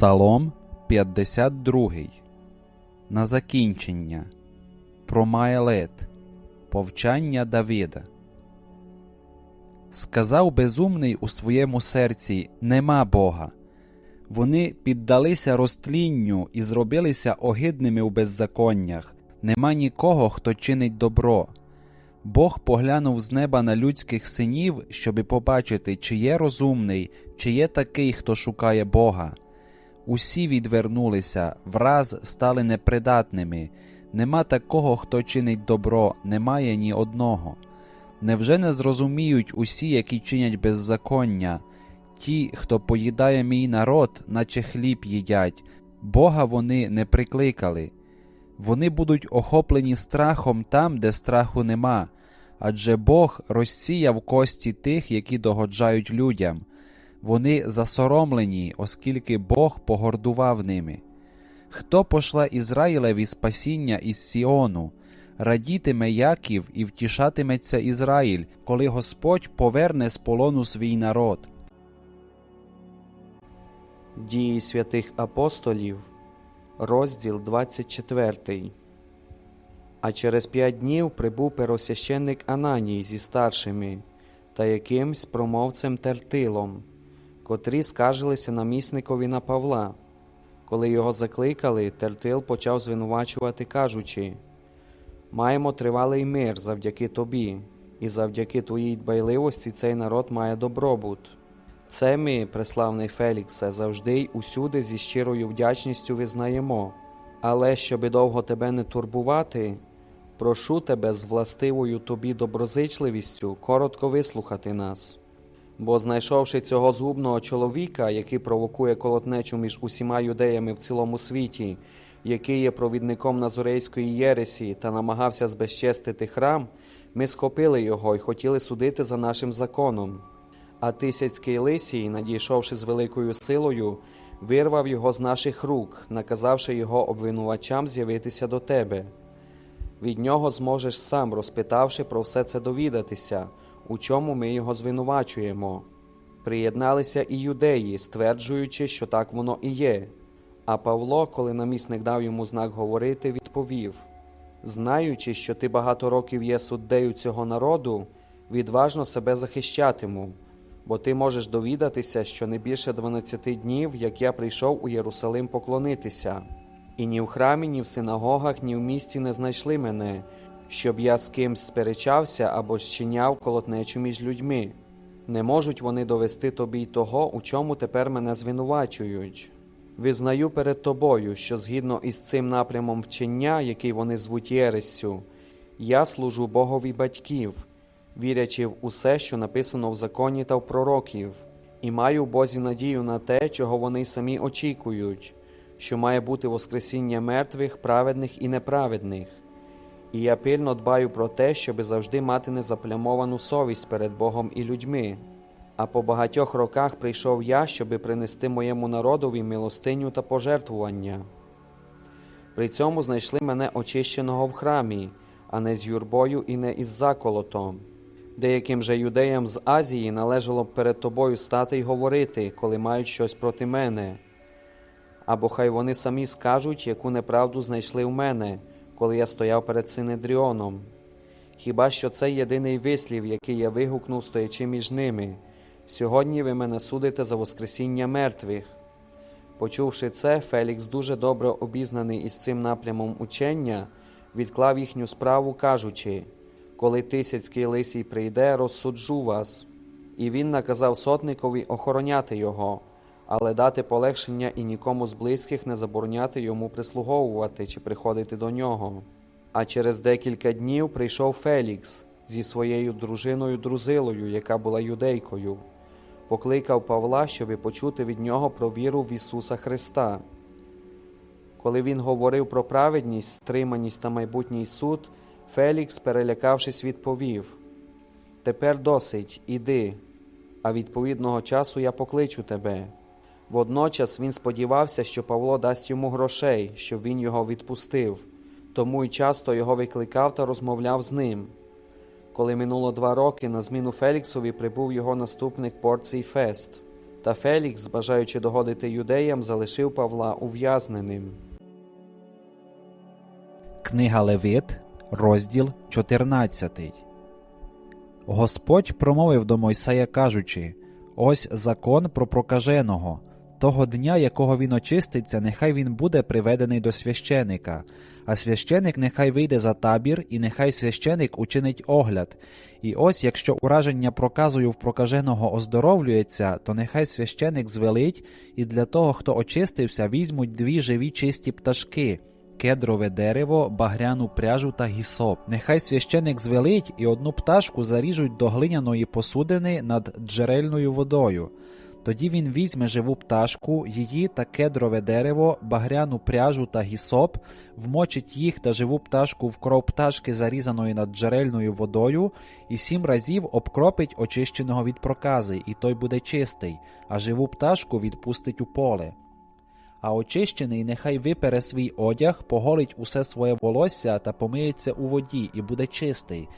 Псалом 52. На закінчення. Про Маелет. Повчання Давида. Сказав безумний у своєму серці Нема Бога. Вони піддалися розтлінню і зробилися огидними у беззаконнях. Нема нікого, хто чинить добро. Бог поглянув з неба на людських синів, щоби побачити, чи є розумний, чи є такий, хто шукає Бога. Усі відвернулися, враз стали непридатними. Нема такого, хто чинить добро, немає ні одного. Невже не зрозуміють усі, які чинять беззаконня? Ті, хто поїдає мій народ, наче хліб їдять, Бога вони не прикликали. Вони будуть охоплені страхом там, де страху нема, адже Бог розсіяв кості тих, які догоджають людям. Вони засоромлені, оскільки Бог погордував ними. Хто пошла Ізраїлеві спасіння із Сіону, радітиме Яків і втішатиметься Ізраїль, коли Господь поверне з полону свій народ. Дії святих апостолів, розділ 24. А через п'ять днів прибув первосвященник Ананій зі старшими та якимсь промовцем Тертилом, котрі скаржилися намісникові на Павла. Коли його закликали, Тертил почав звинувачувати, кажучи: Маємо тривалий мир завдяки тобі, і завдяки твоїй дбайливості цей народ має добробут. Це ми, преславний Феліксе, завжди й усюди зі щирою вдячністю визнаємо. Але щоби довго тебе не турбувати, прошу тебе з властивою тобі доброзичливістю коротко вислухати нас. Бо, знайшовши цього згубного чоловіка, який провокує колотнечу між усіма юдеями в цілому світі, який є провідником Назорейської Єресі та намагався збезчестити храм, ми схопили його і хотіли судити за нашим законом. А Тисяцький Лисій, надійшовши з великою силою, вирвав його з наших рук, наказавши його обвинувачам з'явитися до тебе. Від нього зможеш сам, розпитавши про все це довідатися, у чому ми його звинувачуємо. Приєдналися і юдеї, стверджуючи, що так воно і є. А Павло, коли намісник дав йому знак говорити, відповів: Знаючи, що ти багато років є суддею цього народу, відважно себе захищатиму, бо ти можеш довідатися, що не більше 12 днів, як я прийшов у Єрусалим поклонитися, і ні в храмі, ні в синагогах, ні в місті не знайшли мене, щоб я з кимсь сперечався або зчиняв колотнечу між людьми. Не можуть вони довести тобі й того, у чому тепер мене звинувачують. Визнаю перед тобою, що згідно із цим напрямом вчення, який вони звуть Єрессю, я служу Богові батьків, вірячи в усе, що написано в законі та в пророків, і маю в Бозі надію на те, чого вони самі очікують, що має бути Воскресіння мертвих, праведних і неправедних. І я пильно дбаю про те, щоби завжди мати незаплямовану совість перед Богом і людьми. А по багатьох роках прийшов я, щоби принести моєму народові милостиню та пожертвування. При цьому знайшли мене очищеного в храмі, а не з юрбою і не із заколотом. Деяким же юдеям з Азії належало б перед тобою стати й говорити, коли мають щось проти мене. Або хай вони самі скажуть, яку неправду знайшли в мене, коли я стояв перед Синедріоном. Хіба що це єдиний вислів, який я вигукнув, стоячи між ними. Сьогодні ви мене судите за Воскресіння мертвих. Почувши це, Фелікс, дуже добре обізнаний із цим напрямом учення, відклав їхню справу, кажучи коли Тисяцький лисій прийде, розсуджу вас. І він наказав сотникові охороняти його, але дати полегшення і нікому з близьких не забороняти йому прислуговувати чи приходити до нього. А через декілька днів прийшов Фелікс зі своєю дружиною Друзилою, яка була юдейкою, покликав Павла, щоби почути від нього про віру в Ісуса Христа. Коли він говорив про праведність, стриманість та майбутній суд, Фелікс, перелякавшись, відповів Тепер досить, іди, а відповідного часу я покличу тебе. Водночас він сподівався, що Павло дасть йому грошей, щоб він його відпустив, тому й часто його викликав та розмовляв з ним. Коли минуло два роки, на зміну Феліксові прибув його наступник Порцій Фест. Та Фелікс, бажаючи догодити юдеям, залишив Павла ув'язненим. Книга Левит, розділ 14. Господь промовив до Мойсея, кажучи: Ось закон про прокаженого. Того дня, якого він очиститься, нехай він буде приведений до священика, а священик нехай вийде за табір, і нехай священик учинить огляд. І ось, якщо ураження проказою в прокаженого оздоровлюється, то нехай священик звелить, і для того, хто очистився, візьмуть дві живі чисті пташки кедрове дерево, багряну пряжу та гісоп. Нехай священик звелить і одну пташку заріжуть до глиняної посудини над джерельною водою. Тоді він візьме живу пташку, її та кедрове дерево, багряну пряжу та гісоп, вмочить їх та живу пташку в кров пташки, зарізаної над джерельною водою, і сім разів обкропить очищеного від прокази, і той буде чистий, а живу пташку відпустить у поле. А очищений нехай випере свій одяг, поголить усе своє волосся та помиється у воді, і буде чистий.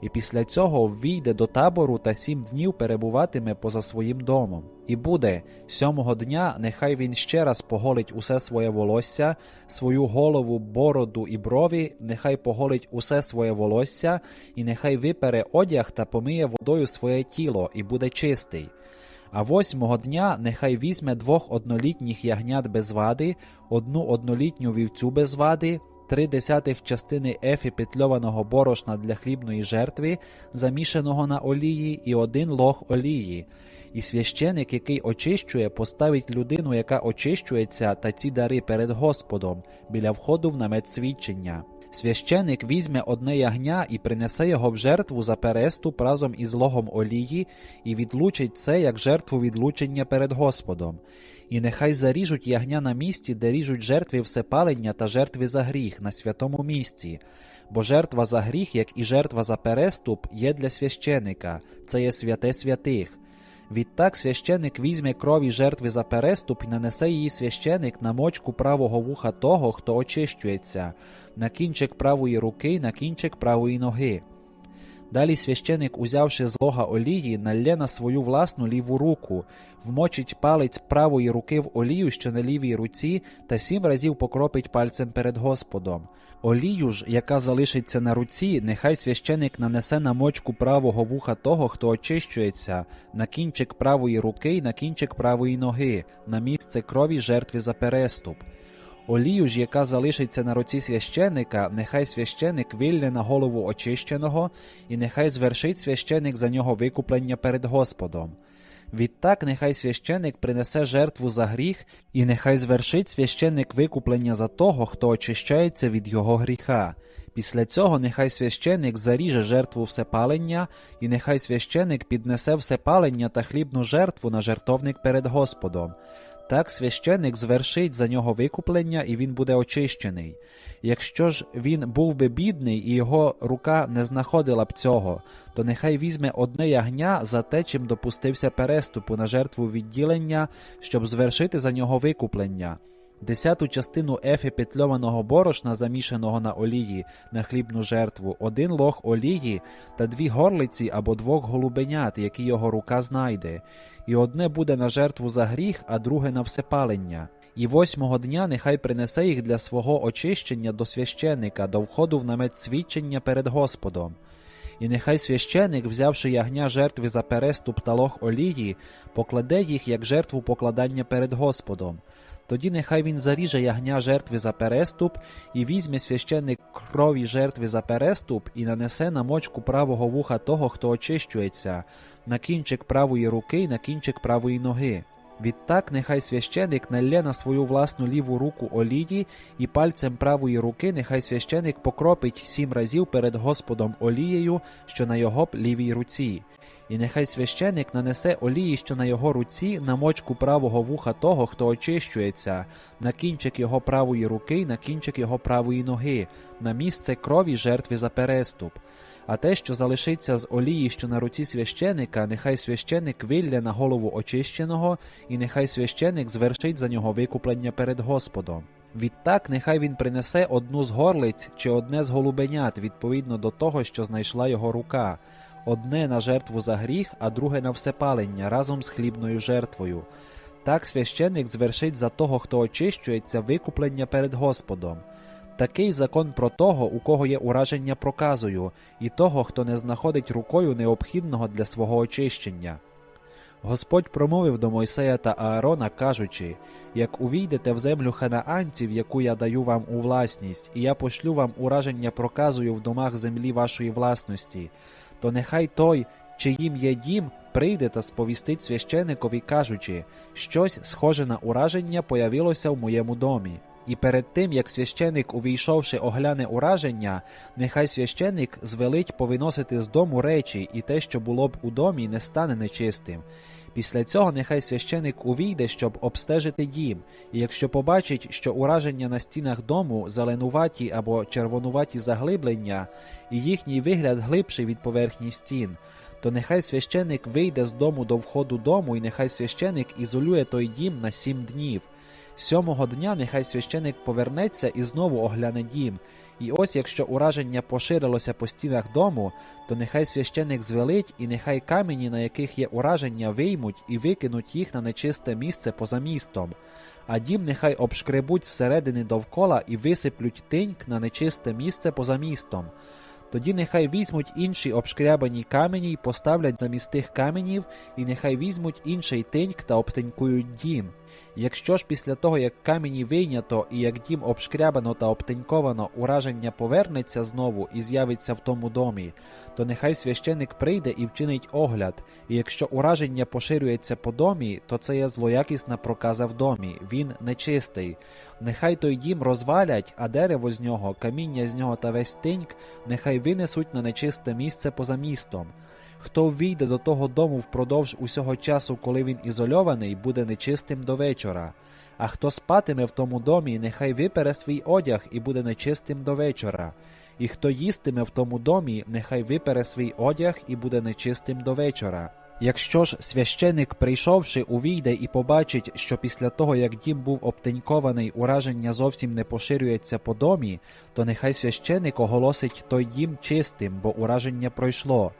І після цього ввійде до табору та сім днів перебуватиме поза своїм домом. І буде сьомого дня, нехай він ще раз поголить усе своє волосся, свою голову, бороду і брові, нехай поголить усе своє волосся, і нехай випере одяг та помиє водою своє тіло, і буде чистий. А восьмого дня нехай візьме двох однолітніх ягнят без вади, одну однолітню вівцю без вади, три десятих частини ефі петльованого борошна для хлібної жертви, замішаного на олії, і один лог олії. І священик, який очищує, поставить людину, яка очищується, та ці дари перед Господом біля входу в намет свідчення. Священик візьме одне ягня і принесе його в жертву за переступ разом із логом олії, і відлучить це як жертву відлучення перед Господом. І нехай заріжуть ягня на місці, де ріжуть жертви всепалення та жертви за гріх на святому місці. Бо жертва за гріх, як і жертва за переступ, є для священика, це є святе святих. Відтак священик візьме крові жертви за переступ і нанесе її священик на мочку правого вуха того, хто очищується, на кінчик правої руки на кінчик правої ноги. Далі священик, узявши з лога олії, налє на свою власну ліву руку, вмочить палець правої руки в олію, що на лівій руці, та сім разів покропить пальцем перед Господом. Олію ж, яка залишиться на руці, нехай священик нанесе на мочку правого вуха того, хто очищується, на кінчик правої руки й на кінчик правої ноги, на місце крові жертви за переступ. Олію ж, яка залишиться на руці священика, нехай священик вильне на голову очищеного, і нехай звершить священик за нього викуплення перед Господом. Відтак нехай священик принесе жертву за гріх, і нехай звершить священик викуплення за того, хто очищається від його гріха. Після цього нехай священик заріже жертву всепалення, і нехай священик піднесе всепалення та хлібну жертву на жертовник перед Господом. Так священик звершить за нього викуплення, і він буде очищений. Якщо ж він був би бідний і його рука не знаходила б цього, то нехай візьме одне ягня за те, чим допустився переступу на жертву відділення, щоб звершити за нього викуплення. Десяту частину ефі петльованого борошна, замішаного на олії на хлібну жертву, один лог олії та дві горлиці або двох голубенят, які його рука знайде, і одне буде на жертву за гріх, а друге на всепалення. І восьмого дня нехай принесе їх для свого очищення до священика, до входу в намет свідчення перед Господом. І нехай священик, взявши ягня жертви за переступ та лог олії, покладе їх як жертву покладання перед Господом. Тоді нехай він заріже ягня жертви за переступ, і візьме священник крові жертви за переступ, і нанесе на мочку правого вуха того, хто очищується, на кінчик правої руки й на кінчик правої ноги. Відтак нехай священик налє на свою власну ліву руку олії, і пальцем правої руки нехай священик покропить сім разів перед Господом олією, що на його лівій руці. І нехай священик нанесе олії, що на його руці, на мочку правого вуха того, хто очищується, на кінчик його правої руки на кінчик його правої ноги, на місце крові жертви за переступ. А те, що залишиться з олії, що на руці священика, нехай священик вилля на голову очищеного, і нехай священик звершить за нього викуплення перед Господом. Відтак нехай він принесе одну з горлиць чи одне з голубенят відповідно до того, що знайшла його рука. Одне на жертву за гріх, а друге на всепалення разом з хлібною жертвою. Так священник звершить за того, хто очищується, викуплення перед Господом. Такий закон про того, у кого є ураження проказою, і того, хто не знаходить рукою необхідного для свого очищення. Господь промовив до Мойсея та Аарона, кажучи: Як увійдете в землю ханаанців, яку я даю вам у власність, і я пошлю вам ураження проказою в домах землі вашої власності, то нехай той, чиїм є дім, прийде та сповістить священикові, кажучи, щось схоже на ураження появилося в моєму домі. І перед тим, як священик, увійшовши, огляне ураження, нехай священик звелить повиносити з дому речі, і те, що було б у домі, не стане нечистим. Після цього нехай священик увійде, щоб обстежити дім, і якщо побачить, що ураження на стінах дому зеленуваті або червонуваті заглиблення, і їхній вигляд глибший від поверхні стін, то нехай священик вийде з дому до входу дому, і нехай священик ізолює той дім на сім днів. Сьомого дня нехай священик повернеться і знову огляне дім. І ось якщо ураження поширилося по стінах дому, то нехай священик звелить, і нехай камені, на яких є ураження, виймуть і викинуть їх на нечисте місце поза містом. А дім нехай обшкребуть зсередини довкола і висиплють тиньк на нечисте місце поза містом. Тоді нехай візьмуть інші обшкрябані камені й поставлять замість тих каменів, і нехай візьмуть інший тиньк та обтинькують дім. Якщо ж після того, як камені вийнято і як дім обшкрябано та обтиньковано, ураження повернеться знову і з'явиться в тому домі, то нехай священик прийде і вчинить огляд, і якщо ураження поширюється по домі, то це є злоякісна проказа в домі, він нечистий. Нехай той дім розвалять, а дерево з нього, каміння з нього та весь тиньк, нехай винесуть на нечисте місце поза містом. Хто ввійде до того дому впродовж усього часу, коли він ізольований, буде нечистим до вечора. А хто спатиме в тому домі, нехай випере свій одяг і буде нечистим до вечора. І хто їстиме в тому домі, нехай випере свій одяг і буде нечистим до вечора. Якщо ж священик, прийшовши, увійде і побачить, що після того, як дім був обтенькований, ураження зовсім не поширюється по домі, то нехай священик оголосить той дім чистим, бо ураження пройшло.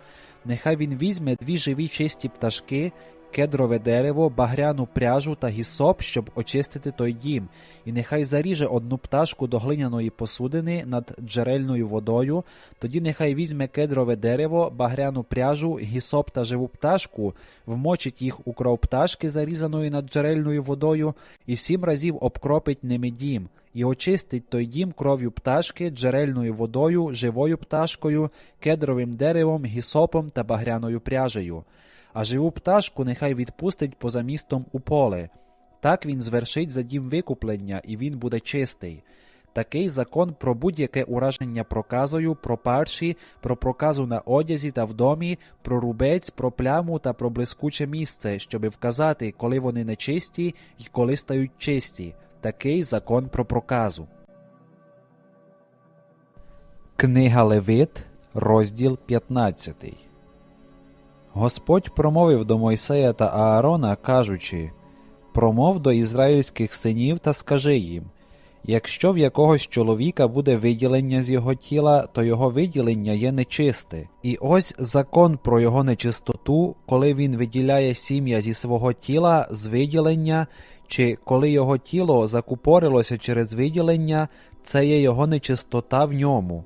Нехай він візьме дві живі чисті пташки, кедрове дерево, багряну пряжу та гісоп, щоб очистити той дім, і нехай заріже одну пташку до глиняної посудини над джерельною водою, тоді нехай візьме кедрове дерево, багряну пряжу, гісоп та живу пташку, вмочить їх у кров пташки, зарізаної над джерельною водою, і сім разів обкропить ними дім, і очистить той дім кров'ю пташки, джерельною водою, живою пташкою, кедровим деревом, гісопом та багряною пряжею а живу пташку нехай відпустить поза містом у поле. Так він звершить за дім викуплення, і він буде чистий. Такий закон про будь-яке ураження проказою, про парші, про проказу на одязі та в домі, про рубець, про пляму та про блискуче місце, щоби вказати, коли вони нечисті і коли стають чисті. Такий закон про проказу. Книга Левит, розділ 15 Господь промовив до Мойсея та Аарона, кажучи Промов до ізраїльських синів та скажи їм якщо в якогось чоловіка буде виділення з його тіла, то його виділення є нечисте. І ось закон про його нечистоту, коли він виділяє сім'я зі свого тіла з виділення, чи коли його тіло закупорилося через виділення, це є його нечистота в ньому.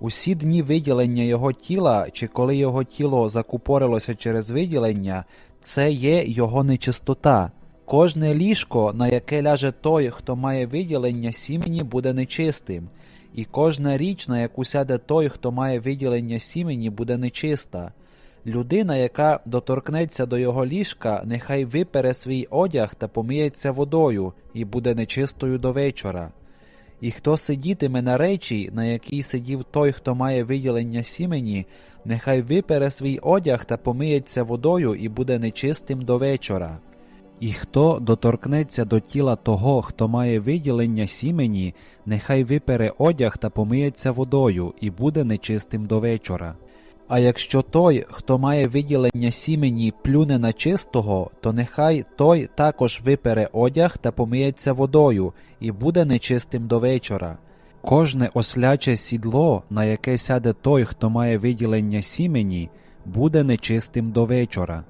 Усі дні виділення його тіла, чи коли його тіло закупорилося через виділення, це є його нечистота. Кожне ліжко, на яке ляже той, хто має виділення сімені, буде нечистим, і кожна річ, на яку сяде той, хто має виділення сімені, буде нечиста. Людина, яка доторкнеться до його ліжка, нехай випере свій одяг та помиється водою, і буде нечистою до вечора. І хто сидітиме на речі, на якій сидів той, хто має виділення сімені, нехай випере свій одяг та помиється водою і буде нечистим до вечора. І хто доторкнеться до тіла того, хто має виділення сімені, нехай випере одяг та помиється водою і буде нечистим до вечора. А якщо той, хто має виділення сімені, плюне на чистого, то нехай той також випере одяг та помиється водою, і буде нечистим до вечора. Кожне осляче сідло, на яке сяде той, хто має виділення сімені, буде нечистим до вечора.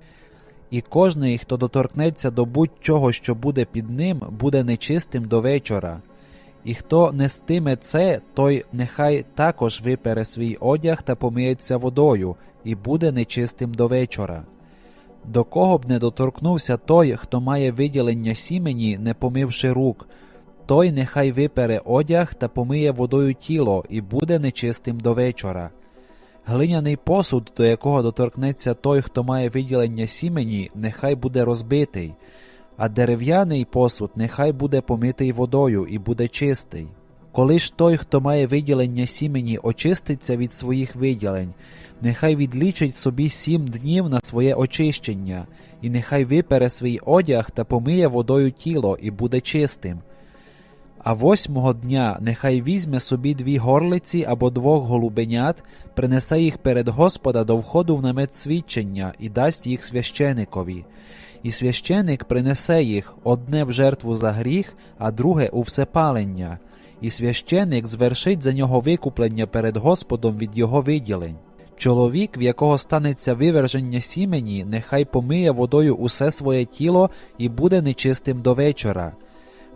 І кожний, хто доторкнеться до будь-чого, що буде під ним, буде нечистим до вечора. І хто нестиме це, той нехай також випере свій одяг та помиється водою, і буде нечистим до вечора. До кого б не доторкнувся той, хто має виділення сімені, не помивши рук, той нехай випере одяг та помиє водою тіло, і буде нечистим до вечора. Глиняний посуд, до якого доторкнеться той, хто має виділення сімені, нехай буде розбитий, а дерев'яний посуд нехай буде помитий водою і буде чистий. Коли ж той, хто має виділення сімені, очиститься від своїх виділень, нехай відлічить собі сім днів на своє очищення, і нехай випере свій одяг та помиє водою тіло і буде чистим. А восьмого дня нехай візьме собі дві горлиці або двох голубенят, принесе їх перед Господа до входу в намет свідчення і дасть їх священикові. І священик принесе їх одне в жертву за гріх, а друге у всепалення. І священик звершить за нього викуплення перед Господом від його виділень. Чоловік, в якого станеться виверження сімені, нехай помиє водою усе своє тіло і буде нечистим до вечора.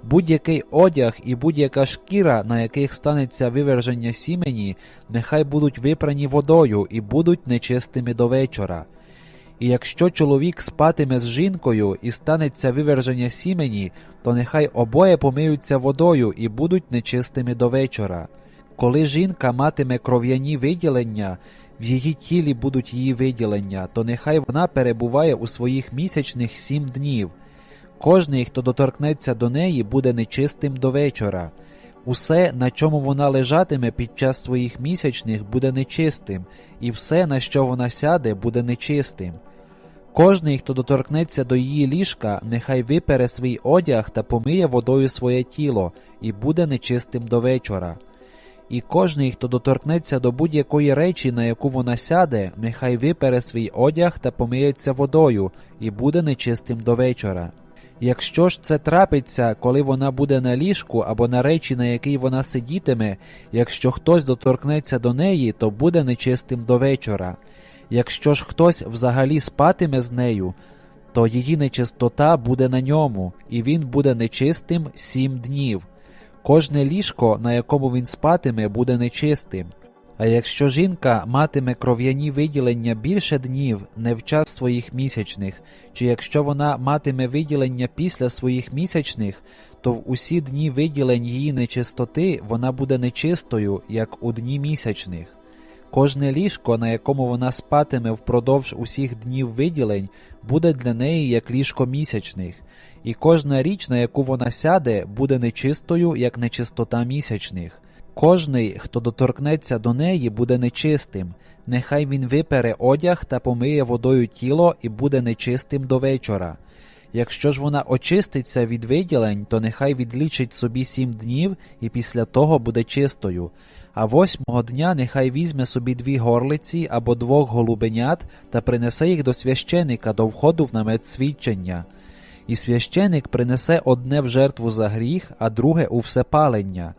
Будь-який одяг і будь-яка шкіра, на яких станеться виверження сімені, нехай будуть випрані водою і будуть нечистими до вечора. І якщо чоловік спатиме з жінкою і станеться виверження сімені, то нехай обоє помиються водою і будуть нечистими до вечора. Коли жінка матиме кров'яні виділення, в її тілі будуть її виділення, то нехай вона перебуває у своїх місячних сім днів. Кожний, хто доторкнеться до неї, буде нечистим до вечора. Усе, на чому вона лежатиме під час своїх місячних, буде нечистим, і все, на що вона сяде, буде нечистим. Кожний, хто доторкнеться до її ліжка, нехай випере свій одяг та помиє водою своє тіло, і буде нечистим до вечора. І кожний, хто доторкнеться до будь-якої речі, на яку вона сяде, нехай випере свій одяг та помиється водою, і буде нечистим до вечора. Якщо ж це трапиться, коли вона буде на ліжку або на речі, на якій вона сидітиме, якщо хтось доторкнеться до неї, то буде нечистим до вечора. Якщо ж хтось взагалі спатиме з нею, то її нечистота буде на ньому, і він буде нечистим сім днів. Кожне ліжко, на якому він спатиме, буде нечистим. А якщо жінка матиме кров'яні виділення більше днів не в час своїх місячних, чи якщо вона матиме виділення після своїх місячних, то в усі дні виділень її нечистоти вона буде нечистою, як у дні місячних. Кожне ліжко, на якому вона спатиме впродовж усіх днів виділень, буде для неї як ліжко місячних, і кожна річ, на яку вона сяде, буде нечистою, як нечистота місячних. Кожний, хто доторкнеться до неї, буде нечистим. Нехай він випере одяг та помиє водою тіло і буде нечистим до вечора. Якщо ж вона очиститься від виділень, то нехай відлічить собі сім днів і після того буде чистою. А восьмого дня нехай візьме собі дві горлиці або двох голубенят та принесе їх до священика до входу в намет свідчення. І священик принесе одне в жертву за гріх, а друге у всепалення.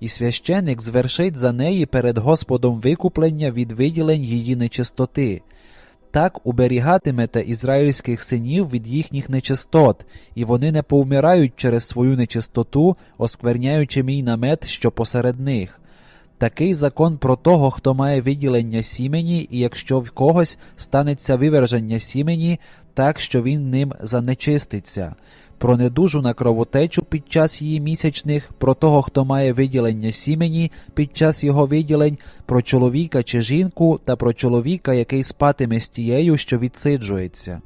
І священик звершить за неї перед Господом викуплення від виділень її нечистоти. Так уберігатимете ізраїльських синів від їхніх нечистот, і вони не повмирають через свою нечистоту, оскверняючи мій намет, що посеред них. Такий закон про того, хто має виділення сімені, і якщо в когось станеться виверження сімені, так що він ним занечиститься, про недужу на кровотечу під час її місячних, про того, хто має виділення сімені під час його виділень, про чоловіка чи жінку та про чоловіка, який спатиме з тією, що відсиджується.